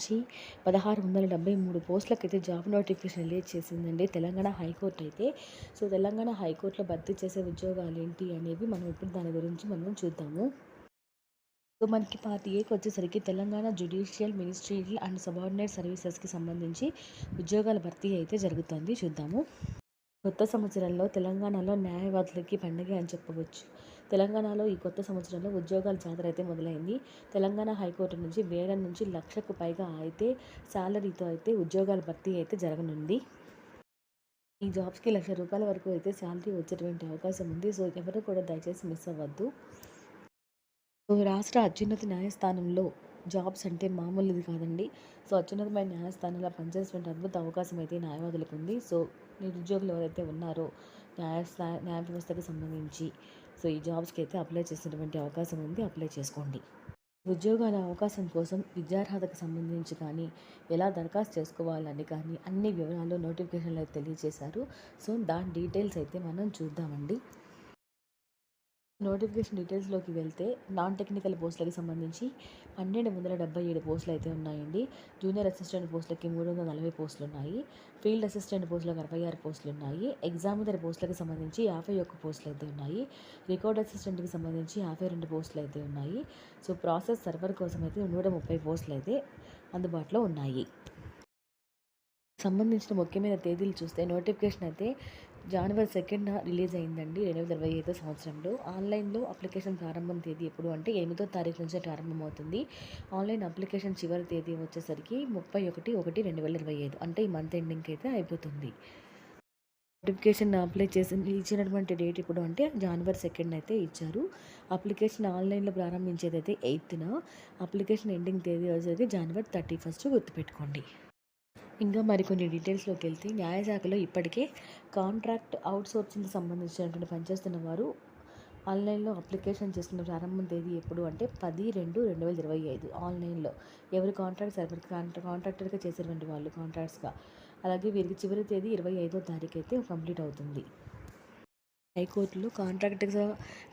సంబంధించి పదహారు వందల డెబ్బై మూడు పోస్టులకైతే జాబ్ నోటిఫికేషన్ రిలీజ్ చేసిందండి తెలంగాణ హైకోర్టు అయితే. సో తెలంగాణ హైకోర్టులో భర్తీ చేసే ఉద్యోగాలు ఏంటి అనేవి మనం ఇప్పుడు దాని గురించి మనం చూద్దాము. సో మనకి పార్ట్ ఏకి వచ్చేసరికి Telangana judicial ministerial and subordinate సర్వీసెస్కి సంబంధించి ఉద్యోగాల భర్తీ అయితే జరుగుతుంది. చూద్దాము. కొత్త సంవత్సరంలో తెలంగాణలో న్యాయవాదులకి పండుగ అని చెప్పవచ్చు. తెలంగాణలో ఈ కొత్త సంవత్సరంలో ఉద్యోగాల జాతర అయితే మొదలైంది. తెలంగాణ హైకోర్టు నుంచి వేల నుంచి లక్షకు పైగా అయితే శాలరీతో అయితే ఉద్యోగాల భర్తీ అయితే జరగనుంది. ఈ జాబ్స్కి లక్ష రూపాయల వరకు అయితే శాలరీ వచ్చేటువంటి అవకాశం ఉంది. సో ఎవరు కూడా దయచేసి మిస్ అవ్వద్దు. సో రాష్ట్ర అత్యున్నత న్యాయస్థానంలో జాబ్స్ అంటే మామూలుది కాదండి. సో అత్యున్నతమైన న్యాయస్థానంలో పనిచేసేటువంటి అద్భుత అవకాశం అయితే న్యాయవాదులకు ఉంది. సో నిరుద్యోగులు ఎవరైతే ఉన్నారో న్యాయ న్యాయ వ్యవస్థకు సంబంధించి. సో ఈ జాబ్స్కి అయితే అప్లై చేసినటువంటి అవకాశం ఉంది అప్లై చేసుకోండి. ఉద్యోగాల అవకాశం కోసం విద్యార్హతకు సంబంధించి కానీ ఎలా దరఖాస్తు చేసుకోవాలని కానీ అన్ని వివరాలు నోటిఫికేషన్లు అయితే తెలియజేశారు. సో దాని డీటెయిల్స్ అయితే మనం చూద్దామండి. నోటిఫికేషన్ డీటెయిల్స్లోకి వెళ్తే నాన్ టెక్నికల్ పోస్టులకి సంబంధించి పన్నెండు వందల డెబ్బై ఏడు పోస్టులు అయితే ఉన్నాయండి. జూనియర్ అసిస్టెంట్ పోస్టులకి మూడు వందల నలభై పోస్టులు ఉన్నాయి ఫీల్డ్ అసిస్టెంట్ పోస్టులకు అరవై ఆరు పోస్టులు ఉన్నాయి ఎగ్జామినర్ పోస్టులకు సంబంధించి యాభై ఒక్క పోస్టులు అయితే ఉన్నాయి. రికార్డ్ అసిస్టెంట్కి సంబంధించి యాభై రెండు పోస్టులు అయితే ఉన్నాయి. సో ప్రాసెస్ సర్వర్ కోసం అయితే నూట ముప్పై పోస్టులు అయితే అందుబాటులో ఉన్నాయి. సంబంధించిన ముఖ్యమైన తేదీలు చూస్తే నోటిఫికేషన్ అయితే జనవరి సెకండ్న రిలీజ్ అయిందండి రెండు వేల ఇరవై ఐదో సంవత్సరంలో. ఆన్లైన్లో అప్లికేషన్ ప్రారంభం తేదీ ఎప్పుడు అంటే ఎనిమిదో తారీఖు నుంచి ప్రారంభమవుతుంది. ఆన్లైన్ అప్లికేషన్ చివరి తేదీ వచ్చేసరికి ముప్పై ఒకటి ఒకటి రెండు వేల ఇరవై ఐదు అంటే ఈ మంత్ ఎండింగ్కి అయితే అయిపోతుంది. నోటిఫికేషన్ అప్లై చేసి ఇచ్చినటువంటి డేట్ ఇప్పుడు అంటే జనవరి సెకండ్ అయితే ఇచ్చారు. అప్లికేషన్ ఆన్లైన్లో ప్రారంభించేది అయితే ఎయిత్న. అప్లికేషన్ ఎండింగ్ తేదీ వచ్చేది జనవరి థర్టీ ఫస్ట్ గుర్తుపెట్టుకోండి. ఇంకా మరికొన్ని డీటెయిల్స్లోకి వెళ్తే న్యాయశాఖలో ఇప్పటికే కాంట్రాక్ట్ అవుట్సోర్సింగ్కి సంబంధించినటువంటి పనిచేస్తున్న వారు ఆన్లైన్లో అప్లికేషన్ చేసుకున్న ప్రారంభం తేదీ ఎప్పుడు అంటే పది రెండు రెండు వేల ఇరవై ఐదు ఆన్లైన్లో. ఎవరి కాంట్రాక్ట్ సర్వర్ కాంట్రాక్టర్గా చేసేటువంటి వాళ్ళు కాంట్రాక్ట్స్గా. అలాగే వీరికి చివరి తేదీ ఇరవై ఐదో తారీఖు అయితే కంప్లీట్ అవుతుంది. హైకోర్టులో కాంట్రాక్టర్గా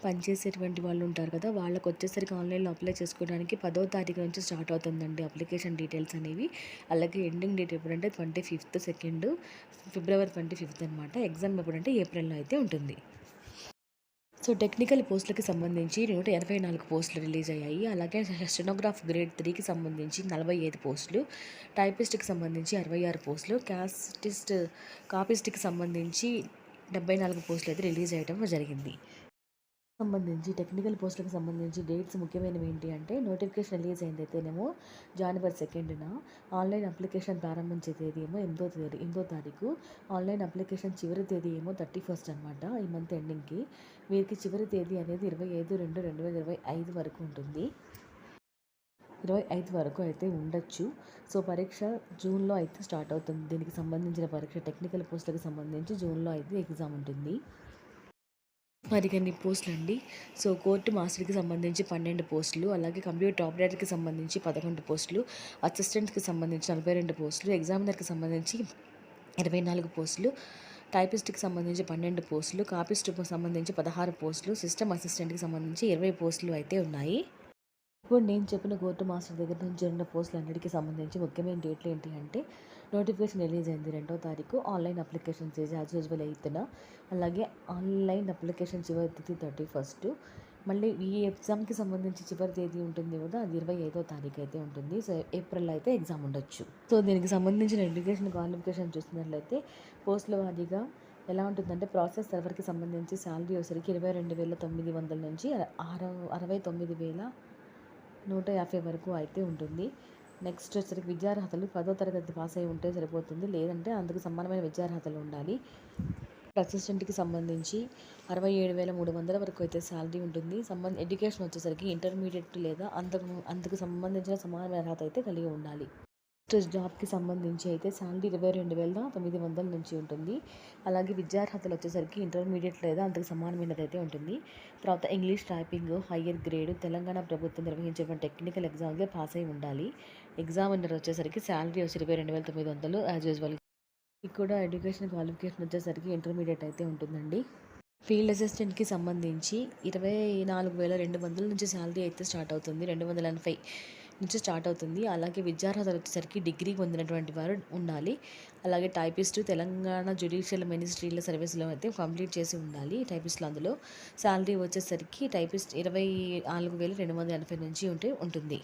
పనిచేసేటువంటి వాళ్ళు ఉంటారు కదా వాళ్ళకి వచ్చేసరికి ఆన్లైన్లో అప్లై చేసుకోవడానికి పదో తారీఖు నుంచి స్టార్ట్ అవుతుందండి అప్లికేషన్ డీటెయిల్స్ అనేవి. అలాగే ఎండింగ్ డేట్ ఎప్పుడంటే twenty fifth second February twenty fifth అనమాట ఎగ్జామ్ ఎప్పుడంటే ఏప్రిల్లో అయితే ఉంటుంది. సో టెక్నికల్ పోస్టులకి సంబంధించి నూట ఎనభై నాలుగు పోస్టులు రిలీజ్ అయ్యాయి. అలాగే స్టెనోగ్రాఫ్ గ్రేడ్ త్రీకి సంబంధించి నలభై ఐదు పోస్టులు టైపిస్ట్కి సంబంధించి అరవై ఆరు పోస్టులు క్యాస్టిస్ట్ కాపిస్ట్కి సంబంధించి డెబ్బై నాలుగు పోస్టులు అయితే రిలీజ్ అయ్యడం జరిగింది. సంబంధించి టెక్నికల్ పోస్టులకు సంబంధించి డేట్స్ ముఖ్యమైనవి ఏంటి అంటే నోటిఫికేషన్ రిలీజ్ అయింది అయితేనేమో జనవరి సెకండ్న ఆన్లైన్ అప్లికేషన్ ప్రారంభించే తేదీ ఏమో ఎనిమిదో తేదీ ఎనిమిదో తారీఖు. ఆన్లైన్ అప్లికేషన్ చివరి తేదీ ఏమో థర్టీ ఫస్ట్ అనమాట ఈ మంత్ ఎండింగ్కి. వీరికి చివరి తేదీ అనేది ఇరవై ఐదు రెండు రెండు వేల ఇరవై ఐదు వరకు ఉంటుంది. ఇరవై ఐదు వరకు అయితే ఉండొచ్చు. సో పరీక్ష జూన్లో అయితే స్టార్ట్ అవుతుంది. దీనికి సంబంధించిన పరీక్ష టెక్నికల్ పోస్టులకు సంబంధించి జూన్లో అయితే ఎగ్జామ్ ఉంటుంది. మరికొన్ని పోస్టులు అండి. సో కోర్టు మాస్టర్కి సంబంధించి పన్నెండు పోస్టులు అలాగే కంప్యూటర్ ఆపరేటర్కి సంబంధించి పదకొండు పోస్టులు అసిస్టెంట్కి సంబంధించి నలభై రెండు పోస్టులు ఎగ్జామినర్కి సంబంధించి ఇరవై నాలుగు పోస్టులు టైపిస్ట్కి సంబంధించి పన్నెండు పోస్టులు కాపిస్ట్కి సంబంధించి పదహారు పోస్టులు సిస్టమ్ అసిస్టెంట్కి సంబంధించి ఇరవై పోస్టులు అయితే ఉన్నాయి. ఇప్పుడు నేను చెప్పిన కోర్టు మాస్టర్ దగ్గర నుంచి జరిగిన పోస్టులు అన్నిటికీ సంబంధించి ముఖ్యమైన డేట్లు ఏంటి అంటే నోటిఫికేషన్ రిలీజ్ అయింది రెండో తారీఖు ఆన్లైన్ అప్లికేషన్ చేసి యాజ్ యూజువల్ ఎయిత్న అలాగే ఆన్లైన్ అప్లికేషన్ చివరి తేదీ థర్టీ ఫస్ట్ మళ్ళీ ఈ ఎగ్జామ్కి సంబంధించి చివరి తేదీ ఉంటుంది కదా అది ఇరవై ఐదో తారీఖు అయితే ఉంటుంది. సో ఏప్రిల్ అయితే ఎగ్జామ్ ఉండొచ్చు. సో దీనికి సంబంధించిన ఎడ్యుకేషన్ క్వాలిఫికేషన్ చూసినట్లయితే పోస్టుల వారీగా ఎలా ఉంటుందంటే ప్రాసెస్ సర్వర్కి సంబంధించి శాలరీ వచ్చరికి ఇరవై రెండు వేల తొమ్మిది వందల నుంచి అరవై తొమ్మిది వేల నూట యాభై వరకు అయితే ఉంటుంది. నెక్స్ట్ వచ్చరికి విద్యార్హతలు పదో తరగతి పాస్ అయి ఉంటే సరిపోతుంది. లేదంటే అందుకు సమానమైన విద్యార్హతలు ఉండాలి. అసిస్టెంట్కి సంబంధించి అరవై ఏడు వేల మూడు వందల వరకు అయితే శాలరీ ఉంటుంది. సంబంధ ఎడ్యుకేషన్ వచ్చేసరికి ఇంటర్మీడియట్ లేదా అంతకు అందుకు సంబంధించిన సమానమైన అర్హత అయితే కలిగి ఉండాలి. నెక్స్ట్ జాబ్కి సంబంధించి అయితే శాలరీ ఇరవై రెండు వేల తొమ్మిది వందల నుంచి ఉంటుంది. అలాగే విద్యార్హతలు వచ్చేసరికి ఇంటర్మీడియట్ లేదా అంతకు సమానమైనది అయితే ఉంటుంది. తర్వాత English typing higher grade Telangana ప్రభుత్వం నిర్వహించేటువంటి టెక్నికల్ ఎగ్జామ్కి పాస్ అయి ఉండాలి. ఎగ్జామినర్ వచ్చేసరికి శాలరీ వచ్చి ఇరవై రెండు వేల తొమ్మిది వందలు యాజ్ యూజువల్. కూడా ఎడ్యుకేషన్ క్వాలిఫికేషన్ వచ్చేసరికి ఇంటర్మీడియట్ అయితే ఉంటుందండి. ఫీల్డ్ అసిస్టెంట్కి సంబంధించి ఇరవై నాలుగు వేల రెండు వందల నుంచి శాలరీ అయితే స్టార్ట్ అవుతుంది. రెండు వందల ఎనభై నుంచి స్టార్ట్ అవుతుంది. అలాగే విద్యార్హత వచ్చేసరికి డిగ్రీ పొందినటువంటి వారు ఉండాలి. అలాగే టైపిస్ట్ తెలంగాణ జ్యుడిషియల్ మినిస్ట్రీల సర్వీస్లో అయితే కంప్లీట్ చేసి ఉండాలి టైపిస్ట్లో అందులో. శాలరీ వచ్చేసరికి టైపిస్ట్ ఇరవై నాలుగు వేల రెండు వందల ఎనభై నుంచి ఉంటే ఉంటుంది.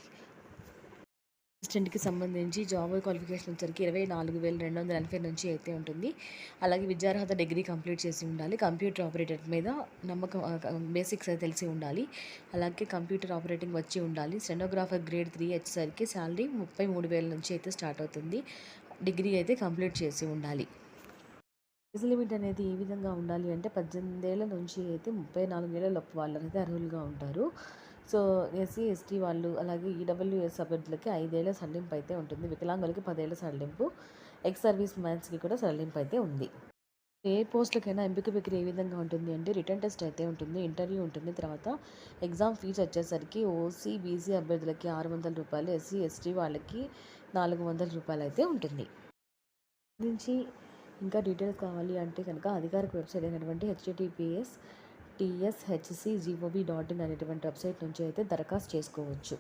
అసిస్టెంట్కి సంబంధించి జాబ్ క్వాలిఫికేషన్ వచ్చరికి ఇరవై నాలుగు వేల రెండు వందల ఎనభై నుంచి అయితే ఉంటుంది. అలాగే విద్యార్హత డిగ్రీ కంప్లీట్ చేసి ఉండాలి. కంప్యూటర్ ఆపరేటర్ మీద నమ్మకం బేసిక్స్ అయితే తెలిసి ఉండాలి. అలాగే కంప్యూటర్ ఆపరేటింగ్ వచ్చి ఉండాలి. స్టెనోగ్రాఫర్ గ్రేడ్ త్రీ వచ్చేసరికి శాలరీ ముప్పై మూడు వేల నుంచి అయితే స్టార్ట్ అవుతుంది. డిగ్రీ అయితే కంప్లీట్ చేసి ఉండాలి. ఏజ్ లిమిట్ అనేది ఏ విధంగా ఉండాలి అంటే పద్దెనిమిది ఏళ్ళ నుంచి అయితే ముప్పై నాలుగేళ్ళ లోపు వాళ్ళైతే అర్హులుగా ఉంటారు. సో ఎస్సీ ఎస్టీ వాళ్ళు అలాగే ఈడబ్ల్యూఎస్ అభ్యర్థులకి ఐదేళ్ళ సడలింపు అయితే ఉంటుంది. వికలాంగులకి పదేళ్ళ సడలింపు. ఎక్స్ సర్వీస్ మ్యాన్స్కి కూడా సడలింపు అయితే ఉంది. ఏ పోస్టులకైనా ఎంపిక ప్రక్రియ ఏ విధంగా ఉంటుంది అంటే రిటర్న్ టెస్ట్ అయితే ఉంటుంది ఇంటర్వ్యూ ఉంటుంది. తర్వాత ఎగ్జామ్ ఫీజు వచ్చేసరికి ఓసీ బీసీ అభ్యర్థులకి ఆరు వందల రూపాయలు ఎస్సీ ఎస్టీ వాళ్ళకి నాలుగు వందల రూపాయలు అయితే ఉంటుంది. నుంచి ఇంకా డీటెయిల్స్ కావాలి అంటే కనుక అధికారిక వెబ్సైట్ అయినటువంటి HTTPS TSHC GOV dot in అనేటువంటి వెబ్సైట్ నుంచి అయితే దరఖాస్తు చేసుకోవచ్చు.